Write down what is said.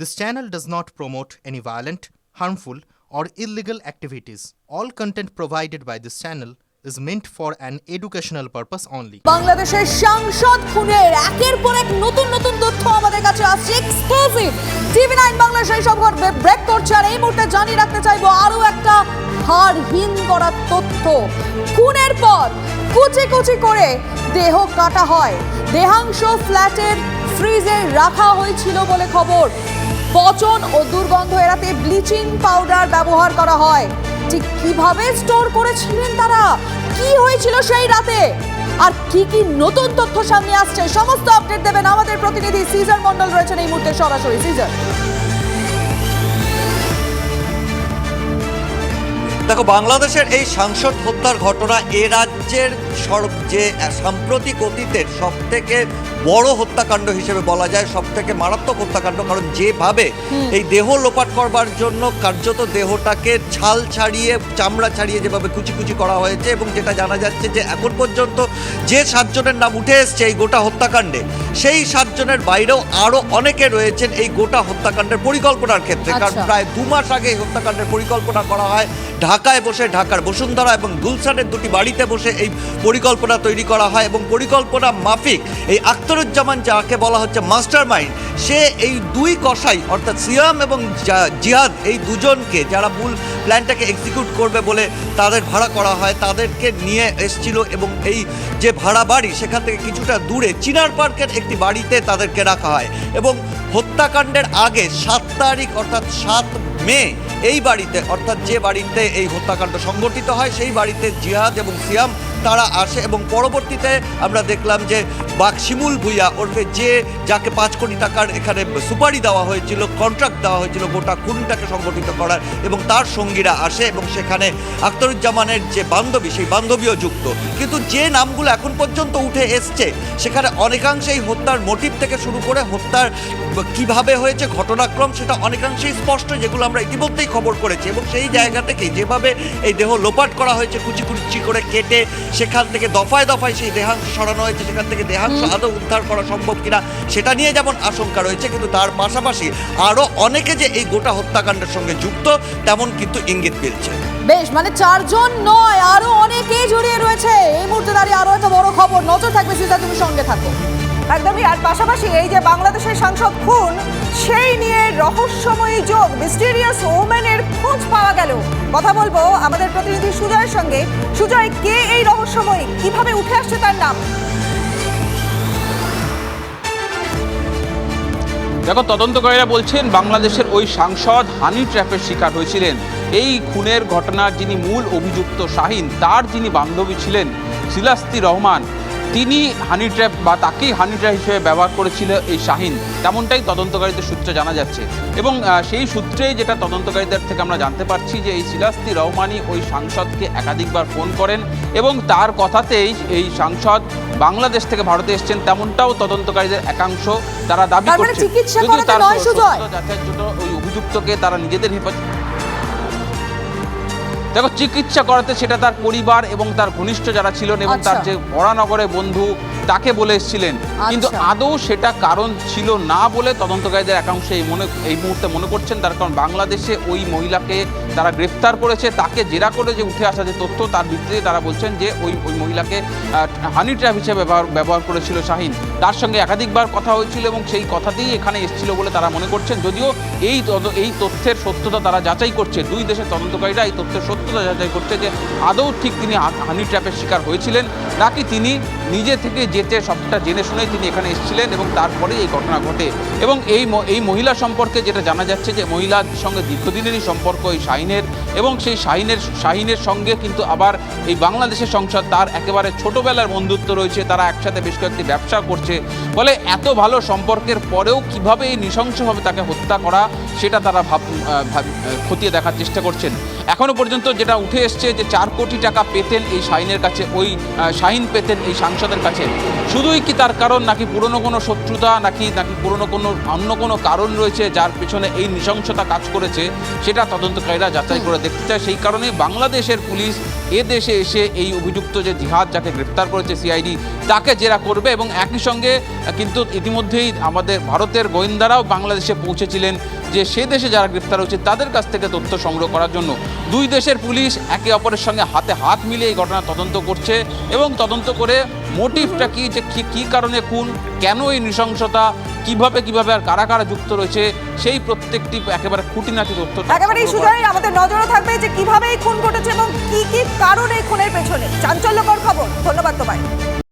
This channel does not promote any violent, harmful, or illegal activities. All content provided by this channel is meant for an educational purpose only. বাংলাদেশের সাংসদ খুনের একের পর এক নতুন নতুন তথ্য আমাদের কাছে আসছে এক্সক্লুসিভ টিভি নাইন বাংলা সেই সব ব্রেক করছে আর এই মুহূর্তে জানিয়ে রাখতে চাইব আরও একটা হাড়হীন করার তথ্য। খুনের পর কুচি কুচি করে দেহ কাটা হয়। দেহাংশ ফ্ল্যাটের ফ্রিজে রাখা হয়েছিল বলে খবর। পচন ও দুর্গন্ধ এড়াতে ব্লিচিং পাউডার ব্যবহার করা হয়। ঠিক কীভাবে স্টোর করেছিলেন তারা? কি হয়েছিল সেই রাতে? আর কি কি নতুন তথ্য সামনে আসছে? সমস্ত আপডেট দেবেন আমাদের প্রতিনিধি সিজার মন্ডল রয়েছেন এই মুহূর্তে সরাসরি। সিজার দেখো বাংলাদেশের এই সাংসদ হত্যার ঘটনা এ রাজ্যের সর্ব যে সাম্প্রতিক অতীতের সব থেকে বড় হত্যাকাণ্ড হিসেবে বলা যায় সব থেকে মারাত্মক হত্যাকাণ্ড কারণ যেভাবে এই দেহ লোপাট করবার জন্য কার্যত দেহটাকে ছাল ছাড়িয়ে চামড়া ছাড়িয়ে যেভাবে কুচি কুচি করা হয়েছে এবং যেটা জানা যাচ্ছে যে এখন পর্যন্ত যে সাতজনের নাম উঠে এসছে এই গোটা হত্যাকাণ্ডে সেই সাতজনের বাইরেও আরও অনেকে রয়েছেন এই গোটা হত্যাকাণ্ডের পরিকল্পনার ক্ষেত্রে কারণ আচ্ছা। প্রায় দু মাস আগে এই হত্যাকাণ্ডের পরিকল্পনা করা হয় ঢাকায় বসে, ঢাকার বসুন্ধরা এবং গুলশানের দুটি বাড়িতে বসে এই পরিকল্পনা তৈরি করা হয় এবং পরিকল্পনা মাফিক এই আখতারুজ্জামান যাকে বলা হচ্ছে মাস্টার মাইন্ড সে এই দুই কসাই, অর্থাৎ সিয়াম এবং জিহাদ, এই দুজনকে যারা মূল প্ল্যানটাকে এক্সিকিউট করবে বলে তাদের ভাড়া করা হয়, তাদেরকে নিয়ে এসছিল এবং এই যে ভাড়া বাড়ি, সেখান থেকে কিছুটা দূরে চিনার পার্কের একটি বাড়িতে তাদেরকে রাখা হয় এবং হত্যাকাণ্ডের আগে সাত তারিখ, অর্থাৎ সাত মে এই বাড়িতে, অর্থাৎ যে বাড়িতে এই হত্যাকাণ্ড সংগঠিত হয়, সেই বাড়িতে জিহাদ এবং সিয়াম তারা আসে এবং পরবর্তীতে আমরা দেখলাম যে বাকশিমুল ভুইয়া ওরফে যে যাকে পাঁচ কোটি টাকার এখানে সুপারি দেওয়া হয়েছিল কন্ট্রাক্ট দেওয়া হয়েছিল, গোটা খুনটাকে সংগঠিত করার এবং তার সঙ্গীরা আসে এবং সেখানে আখতারুজ্জামানের যে বান্ধবী, সেই বান্ধবীও যুক্ত। কিন্তু যে নামগুলো এখন পর্যন্ত উঠে এসছে, সেখানে অনেকাংশেই হত্যার মোটিভ থেকে শুরু করে হত্যার কীভাবে হয়েছে ঘটনাক্রম, সেটা অনেকাংশেই স্পষ্ট, যেগুলো আমরা ইতিমধ্যেই খবর করেছি। এবং সেই জায়গা থেকে যেভাবে এই দেহ লোপাট করা হয়েছে, কুচি কুচি করে কেটে সেখান থেকে দফায় দফায় সেই দেহাংশ সরানো হয়েছে সেখান থেকে দেহাংশ আদৌ উদ্ধার করা সম্ভব কিনা সেটা নিয়ে যেমন আশঙ্কা রয়েছে কিন্তু তার পাশাপাশি আরও অনেকে যে এই গোটা হত্যাকাণ্ডের সঙ্গে যুক্ত তেমন কিন্তু ইঙ্গিত মিলছে বেশ মানে চারজন নয় আরও অনেকেই জড়িয়ে রয়েছে। এই মুহূর্তে দাঁড়িয়ে আরও একটা বড় খবর। নজর থাকবে সেটা তুমি সঙ্গে থাকো। একদমই, আর পাশাপাশি এই যে বাংলাদেশের সাংসদ খুন, সেই নিয়ে রহস্যময়ী যোগ মিস্টেরিয়াস ওমেনের খোঁজ পাওয়া গেল। কথা বলব আমাদের প্রতিনিধি সুজয়ের সঙ্গে। সুজয়, কে এই রহস্যময়ী? কীভাবে উঠে আসছে তার নাম? দেখো, তদন্তকারীরা বলছেন, বাংলাদেশের ওই সাংসদ হানি ট্র্যাপের শিকার হয়েছিলেন। এই খুনের ঘটনার যিনি মূল অভিযুক্ত শাহিন, তার যিনি বান্ধবী ছিলেন সিলাস্তি রহমান তিনি হানি ট্র্যাপ বা তাকেই হানি ট্র্যাপ হিসেবে ব্যবহার করেছিল এই শাহিন। তেমনটাই তদন্তকারীদের সূত্রে জানা যাচ্ছে। এবং সেই সূত্রেই যেটা তদন্তকারীদের থেকে আমরা জানতে পারছি যে এই সিলাস্তি রহমানই ওই সাংসদকে একাধিকবার ফোন করেন এবং তার কথাতেই এই সাংসদ বাংলাদেশ থেকে ভারতে এসেছেন তেমনটাও তদন্তকারীদের একাংশ তারা দাবি মানে করছে যদিও তার যাচাইয়ের জন্য ওই অভিযুক্তকে তারা নিজেদের হেফাজত দেখো চিকিৎসা করাতে সেটা তার পরিবার এবং তার ঘনিষ্ঠ যারা ছিলেন এবং তার আচ্ছা। যে বরানগরে বন্ধু তাকে বলে এসেছিলেন কিন্তু আচ্ছা। আদৌ সেটা কারণ ছিল না বলে তদন্তকারীদের একাংশ এই মনে এই মুহূর্তে মনে করছেন তার কারণ বাংলাদেশে ওই মহিলাকে তারা গ্রেফতার করেছে তাকে জেরা করে যে উঠে আসা যে তথ্য তার ভিত্তিতে তারা বলছেন যে ওই ওই মহিলাকে হানি ট্র্যাপ হিসেবে ব্যবহার ব্যবহার করেছিল শাহিন তার সঙ্গে একাধিকবার কথা হয়েছিল এবং সেই কথাতেই এখানে এসেছিল বলে তারা মনে করছেন যদিও এই এই তথ্যের সত্যতা তারা যাচাই করছে দুই দেশের তদন্তকারীরা এই তথ্যের সত্যতা যাচাই করছে যে আদৌ ঠিক তিনি হানি ট্র্যাপের শিকার হয়েছিলেন, নাকি তিনি নিজে থেকে যেতে সবটা জেনে শুনে তিনি এখানে এসেছিলেন এবং তারপরে এই ঘটনা ঘটে। এবং এই এই মহিলা সম্পর্কে যেটা জানা যাচ্ছে যে মহিলার সঙ্গে দীর্ঘদিনেরই সম্পর্ক এই শাহিনের এবং সেই শাহিনের শাহিনের সঙ্গে কিন্তু আবার এই বাংলাদেশের সংসদ তার একেবারে ছোটবেলার বন্ধুত্ব রয়েছে, তারা একসাথে বেশ কয়েকটি ব্যবসা করছে। ফলে এত ভালো সম্পর্কের পরেও কীভাবে এই নৃশংসভাবে তাকে হত্যা করা, সেটা তারা ভাব- খতিয়ে দেখার চেষ্টা করছেন। এখনও পর্যন্ত যেটা উঠে এসছে যে চার কোটি টাকা পেতেন এই শাহিনের কাছে, ওই শাহিন পেতেন এই সাংসদের কাছে। শুধুই কি তার কারণ, নাকি পুরনো কোনো শত্রুতা, নাকি নাকি পুরনো কোনো, অন্য কোনো কারণ রয়েছে যার পেছনে এই নৃশংসতা কাজ করেছে, সেটা তদন্তকারীরা যাচাই করে দেখতে চায়। সেই কারণে বাংলাদেশের পুলিশ এ দেশে এসে এই অভিযুক্ত যে জিহাদ যাকে গ্রেপ্তার করেছে সিআইডি তাকে জেরা করবে এবং একই সঙ্গে, কিন্তু ইতিমধ্যেই আমাদের ভারতের গোয়েন্দারাও বাংলাদেশে পৌঁছেছিলেন যে সে দেশে যারা গ্রেপ্তার হয়েছে তাদের কাছ থেকে তথ্য সংগ্রহ করার জন্য। দুই দেশের পুলিশ একে অপরের সঙ্গে হাতে হাত মিলিয়ে এই ঘটনা তদন্ত করছে এবং তদন্ত করে মোটিভটা কি যে কি- কারণে খুন কেন এই নৃশংসতা কীভাবে কীভাবে আর কারা কারা যুক্ত রয়েছে সেই প্রত্যেকটি একেবারে খুঁটিনাটি তথ্য একেবারে সুজয় আমাদের নজরে থাকবে যে কীভাবে এই খুন ঘটেছে এবং কি কি কারণ এই খুনের পেছনে। চাঞ্চল্যকর খবর। ধন্যবাদ তোমাকে